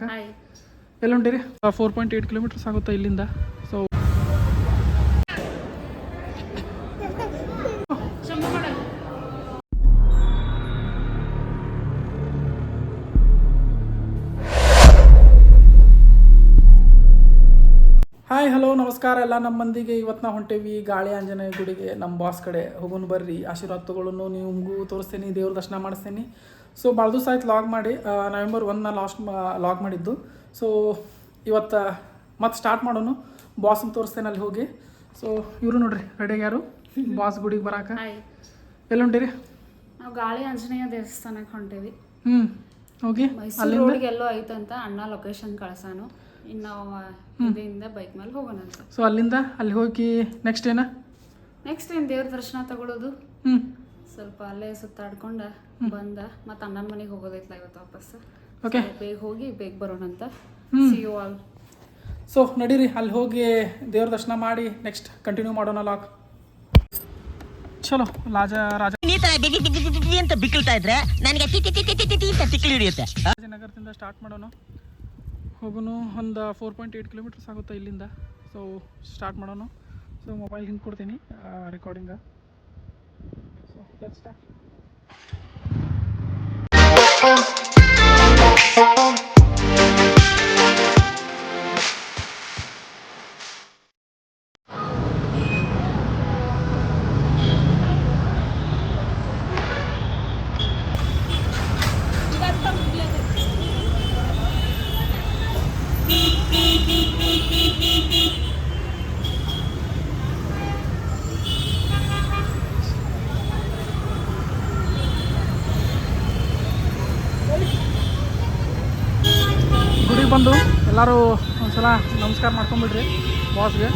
Hi ಎಲ್ಲ four point eight kilometres ಆಗುತ್ತೆ ಇಲ್ಲಿಂದ? ಸೊ ಹಾಯ್ ಹಲೋ ನಮಸ್ಕಾರ. ಎಲ್ಲ ನಮ್ಮ ಮಂದಿಗೆ ಇವತ್ತು ನಾವು ಹೊಂಟೇವಿ ಗಾಳಿ ಆಂಜನೇಯ ಗುಡಿಗೆ ನಮ್ಮ ಬಾಸ್ ಕಡೆ. ಹೋಗೋನು ಬರ್ರಿ. ಆಶೀರ್ವಾದ ತೊಗೊಳ್ಳೋನು ನಿಮಗೂ ತೋರಿಸ್ತೇನೆ ದೇವ್ರ ದರ್ಶನ ಮಾಡಿಸ್ತೀನಿ. ಸೊ ಭಾಳ ದಿವಸ ಆಯ್ತು ಲಾಗ್ ಮಾಡಿ ನವೆಂಬರ್ ಒನ್ನ ಲಾಸ್ಟ್ ಲಾಗ್ ಮಾಡಿದ್ದು. ಸೊ ಇವತ್ತು ಮತ್ತೆ ಸ್ಟಾರ್ಟ್ ಮಾಡೋನು ಬಾಸ್ನ ತೋರಿಸ್ತೇನೆ ಅಲ್ಲಿ ಹೋಗಿ. ಸೊ ಇವರು ನೋಡ್ರಿ ರೆಡಿ ಯಾರು? ಬಾಸ್ ಗುಡಿಗೆ ಬರಾಕ? ಎಲ್ಲಿ ಹೊಂಟಿರಿ? ನಾವು ಗಾಳಿ ಆಂಜನೇಯ ದೇವಸ್ಥಾನಕ್ಕೆ ಹೊಂಟೇವಿ. ಹ್ಞೂ ಹೋಗಿ ಅಲ್ಲಿ ಎಲ್ಲೋ ಎಲ್ಲೋ ಐತಂತ ಅಣ್ಣ ಲೊಕೇಶನ್ ಕಳ್ಸಾನು. ಇನ್ನು ಇದರಿಂದ ಬೈಕ್ ಮೇಲೆ ಹೋಗೋಣ ಅಂತ. ಸೊ ಅಲ್ಲಿಂದ ಅಲ್ಲಿ ಹೋಗಿ ನೆಕ್ಸ್ಟ್ ಏನ? ನೆಕ್ಸ್ಟ್ ಏನು ದೇವ್ರ ದರ್ಶನ ತಗೊಳ್ಳೋದು ಹ್ಞೂ ಸ್ವಲ್ಪ ಅಲ್ಲೇ ಸುತ್ತಾಡ್ಕೊಂಡ ಬಂದ. ಮತ್ತೆ ಅಣ್ಣನ ಮನೆಗೆ ಹೋಗೋದೈತ್ಲ ಇವತ್ತು ವಾಪಸ್. ಓಕೆ ಬೇಗ ಹೋಗಿ ಬೇಗ ಬರೋಣ ಅಂತ. ಸಿ ಯು ಆಲ್ ಸೊ ನಡೀರಿ ಅಲ್ಲಿ ಹೋಗಿ ದೇವ್ರ ದರ್ಶನ ಮಾಡಿ ನೆಕ್ಸ್ಟ್ ಕಂಟಿನ್ಯೂ ಮಾಡೋಣ ಲಾಕ್ ಚಲೋ ರಾಜ ರಾಜ. ತರ ಬಿಗಿ ಬಿಗಿ ಬಿಗಿ ಬಿಗಿ ಅಂತ ಬಿಕ್ಕಳ್ತಾ ಇದ್ರೆ ನನಗೆ ಟಿ ಟಿ ಟಿ ಟಿ ಟಿ ಟಿ ಟಿ ಅಂತ ತಿಕ್ಲಿ ಹಿಡಿಯುತ್ತೆ. ರಾಜನಗರದಿಂದ ಸ್ಟಾರ್ಟ್ ಮಾಡೋಣ. ಹೋಗೋನು ಒಂದು ಫೋರ್ ಪಾಯಿಂಟ್ ಏಯ್ಟ್ ಕಿಲೋಮೀಟರ್ಸ್ ಆಗುತ್ತೆ ಇಲ್ಲಿಂದ. ಸೊ ಸ್ಟಾರ್ಟ್ ಮಾಡೋಣ. ಸೊ ಮೊಬೈಲ್ ಹಿಂಗೆ ಕೊಡ್ತೀನಿ ರೆಕಾರ್ಡಿಂಗ ಸೊ ಸ್ಟಾರ್ಟ್ ಎಲ್ಲರೂ ಒಂದ್ಸಲ ನಮಸ್ಕಾರ ಮಾಡ್ಕೊಂಬಿಡ್ರಿ ಬಾಸ್ಗೆ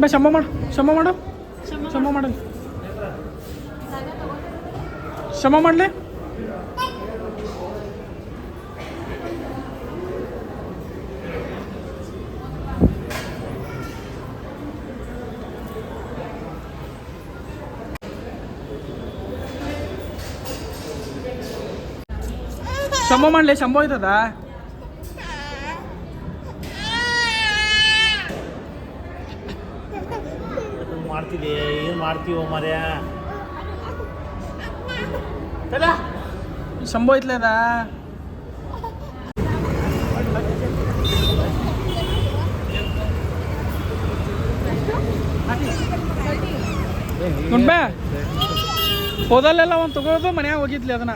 ಬಾ ಶಂಭ ಮಾಡು ಶಂಭ ಮಾಡು. ಶಮ ಮಾಡಲಿ. ಶಮ ಮಾಡಲಿ. ಶಂಭ ಮಾಡಲಿ ಶಂಭ ಆಯ್ತದ ಮಾಡ್ತಿದ್ದೆ ಏನು ಮಾಡ್ತೀವೋ ಮರ್ಯ ಶಂಭ ಐತ್ಲೇದ ನೋಡ್ಬಾ ಹೋದಲ್ಲೆಲ್ಲ ಒಂದು ತಗೊಳ್ಳೋದು ಮನ್ಯಾಗ ಹೋಗಿದ್ಲಿ ಅದನ್ನ.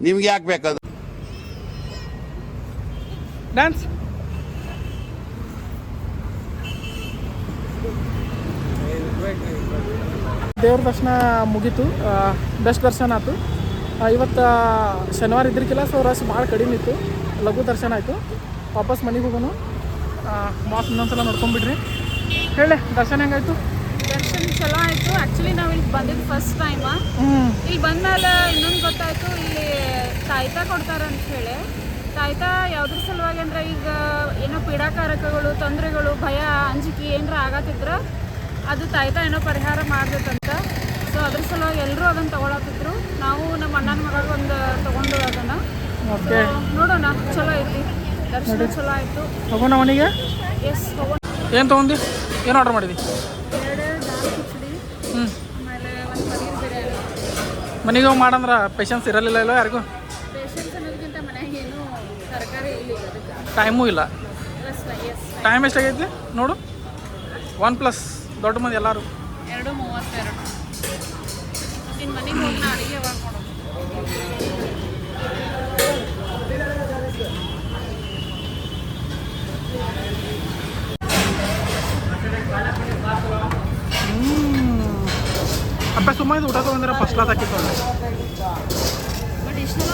ನಿಮ್ಗೆ ಯಾಕೆ ಬೇಕದು? ಡ್ಯಾನ್ಸ್ ದೇವ್ರ ದರ್ಶನ ಮುಗೀತು. ಬೆಸ್ಟ್ ದರ್ಶನ ಆಯಿತು. ಇವತ್ತು ಶನಿವಾರ ಇದ್ರಿಕಿಲ್ಲ ಸೊ ರಶ್ ಭಾಳ ಕಡಿಮೆ ಇತ್ತು. ಲಘು ದರ್ಶನ ಆಯಿತು. ವಾಪಸ್ ಮನೆಗೆ ಹೋಗೋನು. ಮಾಸ್ ಇನ್ನೊಂದ್ಸಲ ನೋಡ್ಕೊಂಬಿಡ್ರಿ. ಹೇಳಿ ದರ್ಶನ ಹೆಂಗಾಯ್ತು? ದರ್ಶನ ಚಲೋ ಆಯಿತು. ಆ್ಯಕ್ಚುಲಿ ನಾವು ಇಲ್ಲಿ ಬಂದಿದ್ದು ಫಸ್ಟ್ ಟೈಮ್ ಇಲ್ಲಿ ಬಂದ್ಮೇಲೆ ಇನ್ನೊಂದು ಗೊತ್ತಾಯ್ತು ಇಲ್ಲಿ ತಾಯ್ತಾ ಕೊಡ್ತಾರೆ ಅಂತ ಹೇಳಿ. ತಾಯ್ತಾ ಯಾವ್ದ್ರ ಸಲುವಾಗಿ ಅಂದ್ರೆ ಈಗ ಏನೋ ಪೀಡಾಕಾರಕಗಳು ತೊಂದರೆಗಳು ಭಯ ಅಂಜಿಕೆ ಏನಾರ ಆಗತ್ತಿದ್ರ ಅದು ತಾಯ್ತಾ ಏನೋ ಪರಿಹಾರ ಮಾಡ್ಬೇಕಂತ. ಸೊ ಅದ್ರ ಸಲುವಾಗಿ ಎಲ್ಲರೂ ಅದನ್ನು ತಗೊಳತ್ತಿದ್ರು. ನಾವು ನಮ್ಮ ಅಣ್ಣನ ಮಗ ಒಂದು ತಗೊಂಡು ಅದನ್ನು ನೋಡೋಣ ಚಲೋ ಐತಿ. ದರ್ಶನ ಚಲೋ ಆಯ್ತು. ಹೋಗೋಣ ಮನೆಗೆ ಎಸ್ ತಗೊಂಡು ಏನು ತಗೊಂಡಿ ಏನು ಆರ್ಡರ್ ಮಾಡಿದಿ? ಮನೆಗೆ ಮಾಡಂದ್ರೆ ಪೇಷನ್ಸ್ ಇರಲಿಲ್ಲ ಇಲ್ಲ ಯಾರಿಗೂ? ಟೈಮೂ ಇಲ್ಲ ಟೈಮ್ ಎಷ್ಟಾಗೈತಿ? ನೋಡು. ಒನ್ ಪ್ಲಸ್ ದೊಡ್ಡ ಮಂದಿ ಎಲ್ಲರೂ? ಎರಡು ಮೂವತ್ತೆರಡು. ನಿನ್ನ ಮನೆಗೆ ಹೋಗಿ ನಾ ಅಡುಗೆ ಯಾವಾಗ ಮಾಡೋದು ಅಪ್ಪ ಸುಮ್ಮ ಇದು ಊಟ ತೊಗೊಂಡ್ರೆ ಫಸ್ಟ್ ಕ್ಲಾಸ್ ಹಾಕಿತ್ತು ಬಟ್ ಇಷ್ಟೆಲ್ಲ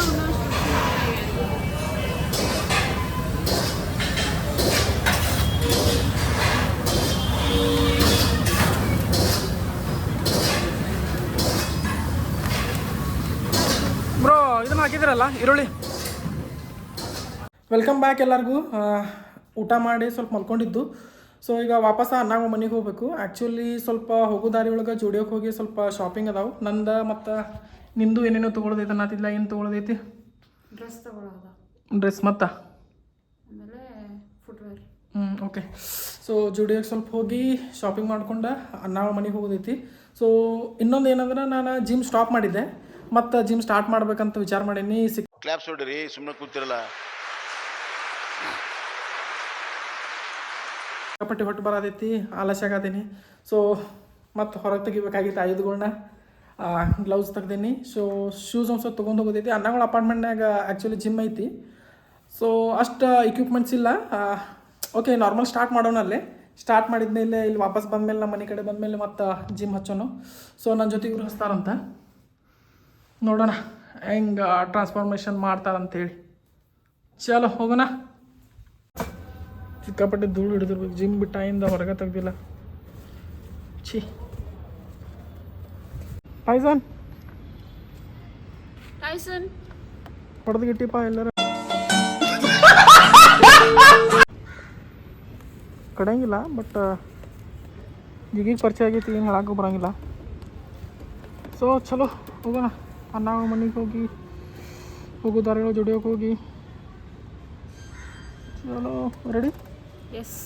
ಅಲ್ಲ ಈರುಳ್ಳಿ. ವೆಲ್ಕಮ್ ಬ್ಯಾಕ್ ಎಲ್ಲರಿಗೂ. ಊಟ ಮಾಡಿ ಸ್ವಲ್ಪ ಮಲ್ಕೊಂಡಿದ್ದು. ಸೊ ಈಗ ವಾಪಸ್ ನಾವು ಮನೆಗೆ ಹೋಗ್ಬೇಕು. ಆ್ಯಕ್ಚುಲಿ ಸ್ವಲ್ಪ ಹೋಗೋ ದಾರಿ ಒಳಗೆ ಜೋಡಿಯೋಕೆ ಹೋಗಿ ಸ್ವಲ್ಪ ಶಾಪಿಂಗ್ ಅದಾವೆ. ನಂದು ಮತ್ತು ನಿಂದು ಏನೇನೋ ತೊಗೊಳೋದೈತೆ ಅನ್ನತ್ತಿಲ್ಲ ಏನು ತೊಗೊಳೋದೈತಿ? ಡ್ರೆಸ್ ತೊಗೊಳೋದ. ಡ್ರೆಸ್ ಮತ್ತು? ಆಮೇಲೆ ಫುಟ್ವೇರ್ ಹ್ಞೂ ಓಕೆ ಸೊ ಜುಡಿಯೋಗೆ ಸ್ವಲ್ಪ ಹೋಗಿ ಶಾಪಿಂಗ್ ಮಾಡ್ಕೊಂಡು ನಾವು ಮನೆಗೆ ಹೋಗೋದೈತಿ. ಸೊ ಇನ್ನೊಂದು ಏನಂದ್ರೆ ನಾನು ಜಿಮ್ ಸ್ಟಾಪ್ ಮಾಡಿದ್ದೆ. ಮತ್ತು ಜಿಮ್ ಸ್ಟಾರ್ಟ್ ಮಾಡ್ಬೇಕಂತ ವಿಚಾರ ಮಾಡೀನಿ ಸಿಕ್ ಕ್ಲಾಪ್ಸ್ ಹೊಡ್ರಿ ಸುಮ್ಮನೆ ಕೂತಿರಲ್ಲ. ಸಿಕ್ಕಾಪಟ್ಟಿ ಹೊಟ್ಟು ಬರೋದೈತಿ ಆಲಸ್ಯ ಆಗತೀನಿ ಸೊ ಮತ್ತು ಹೊರಗೆ ತೆಗಿಬೇಕಾಗಿತ್ತು ಆಯುಧಗಳನ್ನ ಗ್ಲೌಸ್ ತೆಗ್ದೀನಿ. ಸೊ ಶೂಸ್ ಒಂದು ಸ್ವಲ್ಪ ತೊಗೊಂಡು ಹೋಗೋದೈತಿ. ಅನ್ನಗಳ ಅಪಾರ್ಟ್ಮೆಂಟ್ನಾಗ ಆ್ಯಕ್ಚುಲಿ ಜಿಮ್ ಐತಿ. ಸೊ ಅಷ್ಟು ಇಕ್ವಿಪ್ಮೆಂಟ್ಸ್ ಇಲ್ಲ. ಓಕೆ ನಾರ್ಮಲ್ ಸ್ಟಾರ್ಟ್ ಮಾಡೋಣ ಅಲ್ಲೇ. ಸ್ಟಾರ್ಟ್ ಮಾಡಿದ್ಮೇಲೆ ಇಲ್ಲಿ ವಾಪಸ್ ಬಂದಮೇಲೆ ನಮ್ಮ ಮನೆ ಕಡೆ ಬಂದಮೇಲೆ ಮತ್ತು ಜಿಮ್ ಹಚ್ಚೋನು ಸೊ ನನ್ನ ಜೊತೆ ಇವ್ರು ಹಚ್ತಾರಂತ. ನೋಡೋಣ. ಹೆಂಗೆ ಟ್ರಾನ್ಸ್ಫಾರ್ಮೇಷನ್ ಮಾಡ್ತಾರಂತೇಳಿ. ಚಲೋ ಹೋಗೋಣ. ಸಿಕ್ಕಾಪಟ್ಟೆ ಧೂಳು ಹಿಡಿದಿರ್ಬೇಕು. ಜಿಮ್ ಬಿಟ್ಟಾಯಿಂದ ಹೊರಗೆ ತೆಗ್ದಿಲ್ಲ. ಛೀ. ಪಾಯ್ಸನ್? ಟೈಸನ್ ಹೊಡೆದು ಗಿಟ್ಟಿಪ್ಪ ಎಲ್ಲರ. ಕಡೆಯಂಗಿಲ್ಲ ಬಟ್ ಈಗೀಗ ಪರಿಚಯ ಆಗೈತಿ ಏನು ಹೇಳಕ್ಕೂ ಬರೋಂಗಿಲ್ಲ ಸೊ ಚಲೋ ಹೋಗೋಣ. ನಾವು ಮನೆಗೆ ಹೋಗಿ ಹೋಗೋ ದಾರಿಗಳು ಜುಡಿಯೋಕೆ ಹೋಗಿ ಚಲೋ ರೆಡಿ ಎಸ್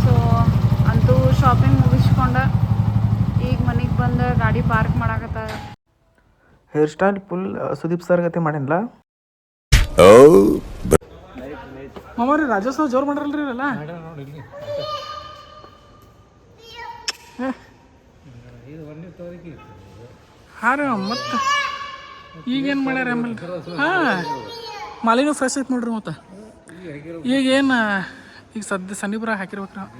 ಸೊ ಅಂತೂ ಶಾಪಿಂಗ್ ಮುಗಿಸ್ಕೊಂಡ ಈಗ ಮನೆಗೆ ಬಂದು ಗಾಡಿ park ಮಾಡಾಕತ್ತ hair style full Sudeep sir ಗತಿ ಮಾಡಿಲ್ಲ ರೀ ರಾಜೋತ್ಸವ ಜೋರು ಮಾಡ್ರಲ್ರಿ ಇವೆಲ್ಲ ಹಾಂ ರೀ ಮತ್ತೆ ಈಗೇನು ಮಾಡ್ಯಾರ ಆಮೇಲೆ ಹಾಂ. ಮಾಲಿನೂ ಫ್ರೆಶ್ ಐತೆ ನೋಡ್ರಿ ಮತ್ತೆ. ಈಗ ಏನು ಈಗ ಸದ್ಯ ಸನ್ನಿಬ್ರ ಹಾಕಿರ್ಬೇಕು ನಾವು.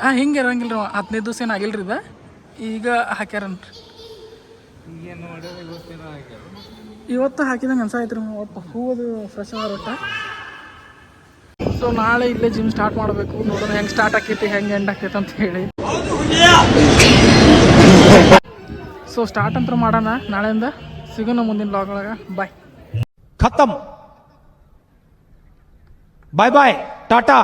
ಹಾಂ ಹಿಂಗೆ ಇರಂಗಿಲ್ಲ ರೀ ಹದಿನೈದು ದಿವಸ ಏನು ಆಗಿಲ್ಲ ರೀ ಇದು? ಈಗ ಹಾಕ್ಯಾರನ್ರಿ? ಇವತ್ತು ಹಾಕಿದಂಗೆ ಅನ್ಸಾಯ್ತು ರೀ ಒಟ್ಟು ಹೂವದು ಫ್ರೆಶ್ ಆದ ಸೊ ನಾಳೆ ಇಲ್ಲೇ ಜಿಮ್ ಸ್ಟಾರ್ಟ್ ಮಾಡಬೇಕು. ನೋಡೋಣ ಹೆಂಗೆ ಸ್ಟಾರ್ಟ್ ಆಕೈತಿ ಹೆಂಗೆ ಎಂಡ್ ಆಕೈತೆ ಅಂತ ಹೇಳಿ. ಸೊ ಸ್ಟಾರ್ಟ್ ಅಂತ ಮಾಡೋಣ. ನಾಳೆಯಿಂದ ಸಿಗೋಣ ಮುಂದಿನ ಲಾಗ್ ಒಳಗೆ. ಬಾಯ್ ಖತಮ್. ಬಾಯ್ ಬಾಯ್ ಟಾಟಾ